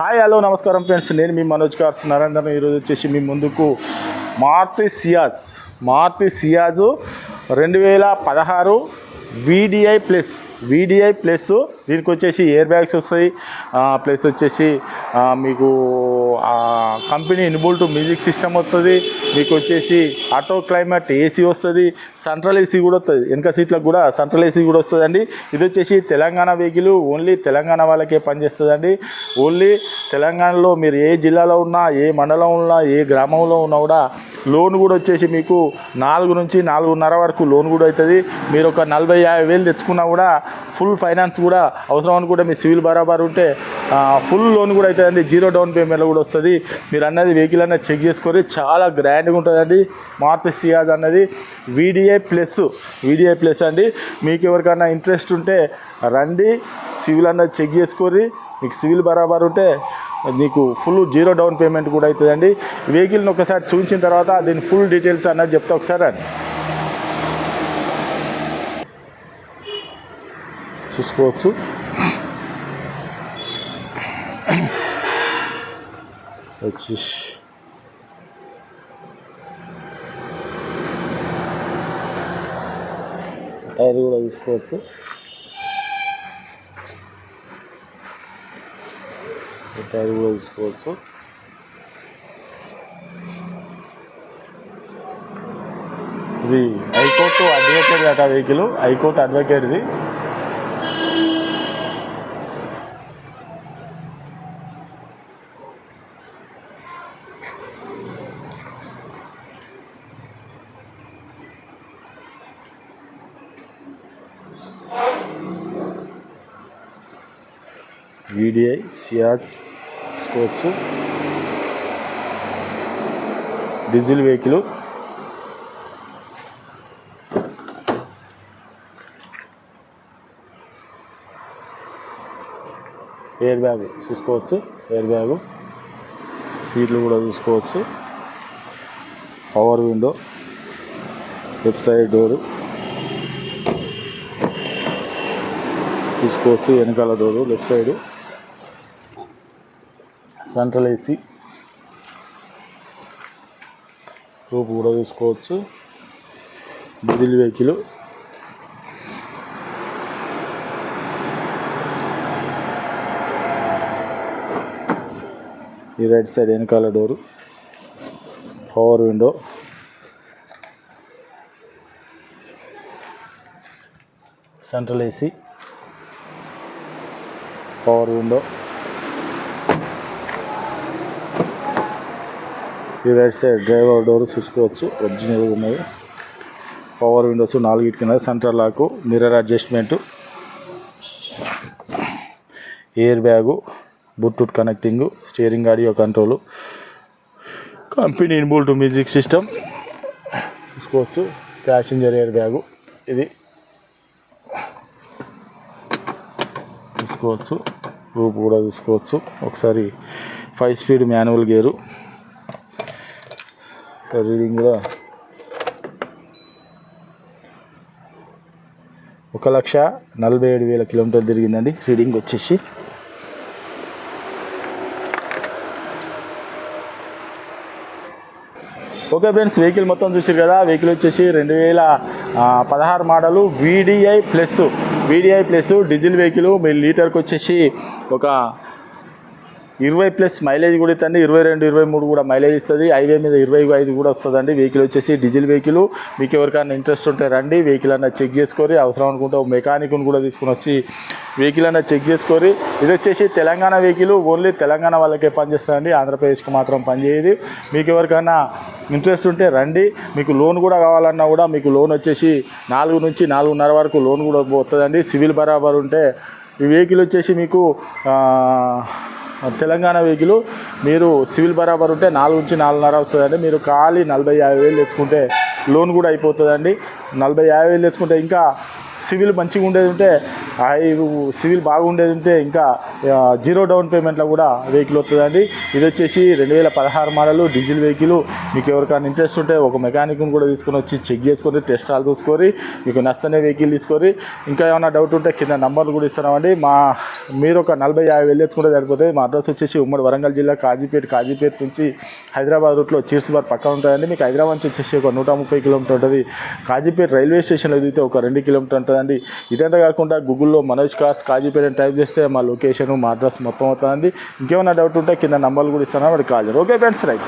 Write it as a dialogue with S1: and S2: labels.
S1: Hi hello నమస్కారం friends. నేను మీ Manoj cars Narendra. ఈరోజు వచ్చేసి మీ ముందుకు మారుతి సియాజ్. మారుతి సియాజ్ రెండు వేల పదహారు వీడిఐ ప్లస్ వీడిఐ ప్లస్ దీనికి వచ్చేసి ఎయిర్ బ్యాగ్స్ వస్తాయి. ప్లస్ వచ్చేసి మీకు కంపెనీ ఇన్బుల్ట్ మ్యూజిక్ సిస్టమ్ వస్తుంది. మీకు వచ్చేసి ఆటో క్లైమేట్ ఏసీ వస్తుంది. సెంట్రల్ ఏసీ కూడా వస్తుంది. వెనక సీట్లకు కూడా సెంట్రల్ ఏసీ కూడా వస్తుందండి. ఇది వచ్చేసి తెలంగాణ వెహికల్ ఓన్లీ తెలంగాణ వాళ్ళకే పనిచేస్తుందండి. ఓన్లీ తెలంగాణలో మీరు ఏ జిల్లాలో ఉన్నా ఏ మండలం ఉన్నా ఏ గ్రామంలో ఉన్నా కూడా లోన్ కూడా వచ్చేసి మీకు నాలుగు నుంచి నాలుగున్నర వరకు లోన్ కూడా అవుతుంది. మీరు ఒక నలభై యాభై వేలు తెచ్చుకున్నా కూడా ఫుల్ ఫైనాన్స్ కూడా అవసరం అనుకుంటే మీ సివిల్ బరాబర్ ఉంటే ఫుల్ లోన్ కూడా అవుతుందండి జీరో డౌన్ పేమెంట్ కూడా వస్తుంది. మీరు అన్నది వెహికల్ అన్నది చెక్ చేసుకొని చాలా గ్రాండ్గా ఉంటుందండి. మారుతి సియాజ్ అన్నది వీడిఐ ప్లస్ వీడిఐ ప్లస్ అండి. మీకు ఎవరికైనా ఇంట్రెస్ట్ ఉంటే రండి. సివిల్ అన్నది చెక్ చేసుకొని మీకు సివిల్ బరాబర్ ఉంటే మీకు ఫుల్ జీరో డౌన్ పేమెంట్ కూడా అవుతుందండి వెహికల్ని ఒకసారి చూపించిన తర్వాత దీని ఫుల్ డీటెయిల్స్ అన్నది చెప్తా ఒకసారి రండి. చూసుకోవచ్చు. వచ్చేసి టైర్ కూడా చూసుకోవచ్చు టైర్ కూడా చూసుకోవచ్చు ఇది హైకోర్టు అడ్వకేట్ అట వెహికల్ హైకోర్టు అడ్వకేట్ది. వీడిఐ సియాజ్ చూసుకోవచ్చు డీజిల్ వెహికల్ ఎయిర్ బ్యాగ్ చూసుకోవచ్చు ఎయిర్ బ్యాగు సీట్లు కూడా చూసుకోవచ్చు power window left side door చూసుకోవచ్చు వెనకాల door left side central AC roof కూడా చూసుకోవచ్చు. డీజిల్ వెహికల్ ఈ రైట్ సైడ్ వెనకాల door. Power window central AC power window ఈ రైట్ సైడ్ డ్రైవర్ డోర్ చూసుకోవచ్చు. ఒరిజినల్ ఉన్నది. పవర్ విండోస్ నాలుగు కింద central lock mirror adjustment air bag Bluetooth connecting steering audio control company inbuilt music system చూసుకోవచ్చు. Passenger air bag ఇది. చూసుకోవచ్చు. Roof కూడా చూసుకోవచ్చు. ఒకసారి ఫైవ్ స్పీడ్ మాన్యువల్ గేరు రీడింగ్లో ఒక లక్ష నలభై ఏడు వేల కిలోమీటర్లు తిరిగిందండి. రీడింగ్ వచ్చేసి. ఓకే ఫ్రెండ్స్ వెహికల్ మొత్తం చూసారు కదా. వెహికల్ వచ్చేసి రెండు వేల పదహారు model VDI plus VDI plus diesel vehicle. మీ లీటర్కి వచ్చేసి ఒక ఇరవై ప్లస్ మైలేజ్ కూడా ఇస్తుంది ఇరవై రెండు ఇరవై మూడు కూడా మైలేజ్ ఇస్తుంది. హైవే మీద ఇరవై ఐదు కూడా వస్తుందండి. వెహికల్ వచ్చేసి డీజిల్ వెహికల్ మీకు ఎవరికైనా ఇంట్రెస్ట్ ఉంటే రండి. వెహికల్ అన్న చెక్ చేసుకొని అవసరం అనుకుంటే మెకానిక్ను మెకానిక్ని కూడా తీసుకుని వచ్చి వెహికల్ అన్న చెక్ చేసుకొని ఇది వచ్చేసి తెలంగాణ వెహికల్ ఓన్లీ తెలంగాణ వాళ్ళకే పనిచేస్తుందండి ఆంధ్రప్రదేశ్కి మాత్రం పనిచేయదు. మీకు ఎవరికైనా ఇంట్రెస్ట్ ఉంటే రండి. మీకు లోన్ కూడా కావాలన్నా కూడా మీకు లోన్ వచ్చేసి నాలుగు నుంచి నాలుగున్నర వరకు లోన్ కూడా వస్తుందండి సివిల్ బరాబర్ ఉంటే ఈ వెహికల్ వచ్చేసి మీకు తెలంగాణ వెహికల్ మీరు సివిల్ బరాబర్ ఉంటే నాలుగు నుంచి నాలుగున్నర వస్తుందండి. మీరు ఖాళీ నలభై యాభై వేలు తెచ్చుకుంటే లోన్ కూడా అయిపోతుందండి. నలభై యాభై వేలు తెచ్చుకుంటే ఇంకా సివిల్ మంచిగా ఉండేది ఉంటే ఆ సివిల్ బాగుండేది ఉంటే ఇంకా జీరో డౌన్ పేమెంట్లో కూడా వెహికల్ వస్తుందండి. ఇది వచ్చేసి రెండు వేల పదహారు మోడలు డీజిల్ వెహికల్. మీకు ఎవరికైనా ఇంట్రెస్ట్ ఉంటే ఒక మెకానిక్ని కూడా తీసుకొని వచ్చి చెక్ చేసుకొని టెస్ట్ ఆల్ చూసుకొని మీకు నచ్చనే వెహికల్ తీసుకొని ఇంకా ఏమైనా డౌట్ ఉంటే కింద నంబర్లు కూడా ఇస్తున్నామండి. మా మీరు ఒక నలభై యాభై వెళ్ళేసుకుంటే సరిపోతుంది మా అడ్రస్ వచ్చేసి ఉమ్మడి వరంగల్ జిల్లా కాజీపేట కాజీపేట నుంచి హైదరాబాద్ రూట్లో చీర్సుబార్ పక్క ఉంటుందండి. మీకు హైదరాబాద్ నుంచి వచ్చేసి ఒక నూట ముప్పై కిలోమీటర్ ఉంటుంది. కాజీపేట రైల్వే స్టేషన్లో దిగితే ఒక రెండు కిలోమీటర్ ఉంటుందండి. ఇదంతా కాకుండా గూగుల్లో మనోజ్ కార్స్ కాజీపేట అని టైప్ చేస్తే మా లొకేషన్ మా అడ్రస్ మొత్తం అవుతుందండి. ఇంకేమైనా డౌట్ ఉంటే కింద నంబర్లు కూడా ఇస్తాను. వాడికి కాల్ ఓకే ఫ్రెండ్స్ రైట్.